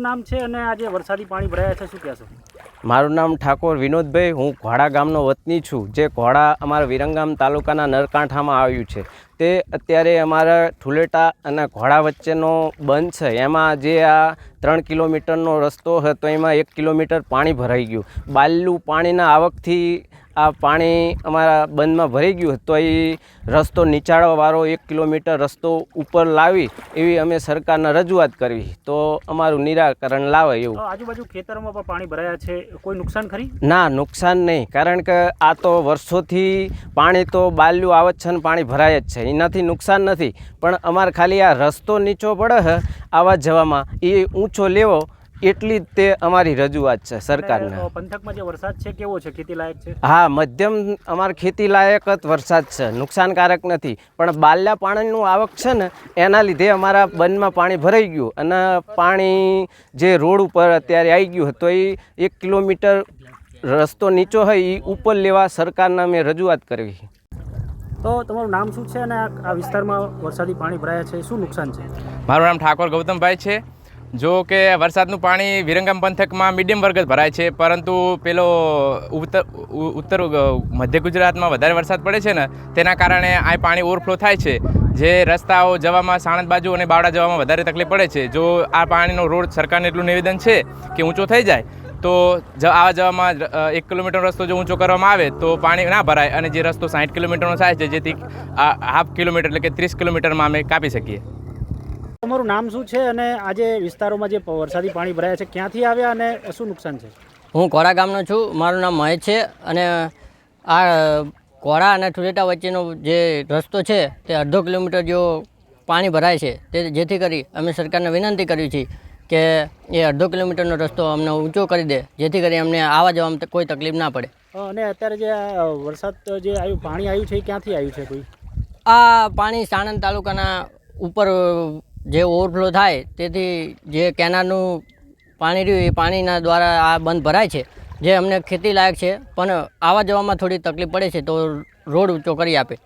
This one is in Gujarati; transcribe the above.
શું નામ છે અને આજે વરસાદી પાણી ભરાયા છે, શું કહેશો? મારું નામ ઠાકોર વિનોદભાઈ. હું ઘોડા ગામનો વતની છું, જે ઘોડા અમારા વિરંગામ તાલુકાના નરકાંઠામાં આવ્યું છે. તે અત્યારે અમારા ઠુલેટા અને ઘોડા વચ્ચેનો બંધ છે. એમાં જે આ ત્રણ કિલોમીટરનો રસ્તો હતો, એમાં એક કિલોમીટર પાણી ભરાઈ ગયું. બાલું પાણીના આવકથી આ પાણી અમારા બંધમાં ભરી ગયું તો એ રસ્તો નીચાણવાળો એક કિલોમીટર રસ્તો ઉપર લાવી એવી અમે સરકારને રજૂઆત કરવી. તો અમારું નિરાકરણ લાવે એવું. આજુબાજુ ખેતરોમાં પણ પાણી ભરાયા છે. કોઈ નુકસાન ખરી? ના નુકસાન નહીં. કારણ કે આ તો વર્ષોથી પાણી તો બાલ્યું આવત છે ને પાણી ભરાય જ છે. એનાથી નુકસાન નથી. પણ અમારે ખાલી આ રસ્તો નીચો પડે આવા જવામાં એ ઊંચો લેવો એટલી જ તે અમારી રજૂઆત છે સરકારને. પંથકમાં જે વરસાદ છે કેવો છે? ખેતી લાયક છે? હા મધ્યમ અમારે ખેતી લાયક જ વરસાદ છે. નુકસાનકારક નથી. પણ બાલ્યા પાણીનું આવક છે ને એના લીધે અમારા બંધમાં પાણી ભરાઈ ગયું. અને પાણી જે રોડ ઉપર અત્યારે આવી ગયું તો એ એક કિલોમીટર રસ્તો નીચો હોય એ ઉપર લેવા સરકારને અમે રજૂઆત કરવી તો તમારું નામ શું છે? અને આ આ વિસ્તારમાં વરસાદી પાણી ભરાયા છે. શું નુકસાન છે? મારું નામ ઠાકોર ગૌતમભાઈ છે. જો કે વરસાદનું પાણી વિરંગામ પંથકમાં મીડિયમ વર્ગ જ ભરાય છે, પરંતુ પેલો ઉત્તર ઉત્તર મધ્ય ગુજરાતમાં વધારે વરસાદ પડે છે ને, તેના કારણે આ પાણી ઓવરફ્લો થાય છે. જે રસ્તાઓ જવામાં સાણંદ બાજુ અને બાવડા જવામાં વધારે તકલીફ પડે છે. જો આ પાણીનો રોડ સરકારને એટલું નિવેદન છે કે ઊંચો થઈ જાય, તો આવવા જવામાં એક કિલોમીટરનો રસ્તો જો ઊંચો કરવામાં આવે, તો પાણી ના ભરાય અને જે રસ્તો સાઠ કિલોમીટરનો થાય છે, જેથી હાફ કિલોમીટર એટલે કે ત્રીસ કિલોમીટરમાં અમે કાપી શકીએ. તમારું નામ શું છે અને આજે વિસ્તારોમાં જે વરસાદી પાણી ભરાયા છે ક્યાંથી આવ્યા અને શું નુકસાન છે? હું કોરા ગામનો છું મારું નામ મહેશ છે અને આ કોરા અને ઠુલેટા વચ્ચેનો જે રસ્તો છે તે અડધો કિલોમીટર જેવો પાણી ભરાય છે. તે જેથી કરી અમે સરકારને વિનંતી કરી છે કે એ અડધો કિલોમીટરનો રસ્તો અમને ઊંચો કરી દે જેથી કરી અમને આવવા જવામાં કોઈ તકલીફ ના પડે. અને અત્યારે જે વરસાદ જે આવ્યું પાણી આવ્યું છે એ ક્યાંથી આવ્યું છે કોઈ? આ પાણી સાણંદ તાલુકાના ઉપર જે ઓવરફ્લો થાય, તેથી જે કેનાલનું પાણી રહ્યું, એ પાણીના દ્વારા આ બંધ ભરાય છે, જે અમને ખેતી લાયક છે. પણ આવવા જવામાં થોડી તકલીફ પડે છે, તો રોડ ઊંચો કરી આપે.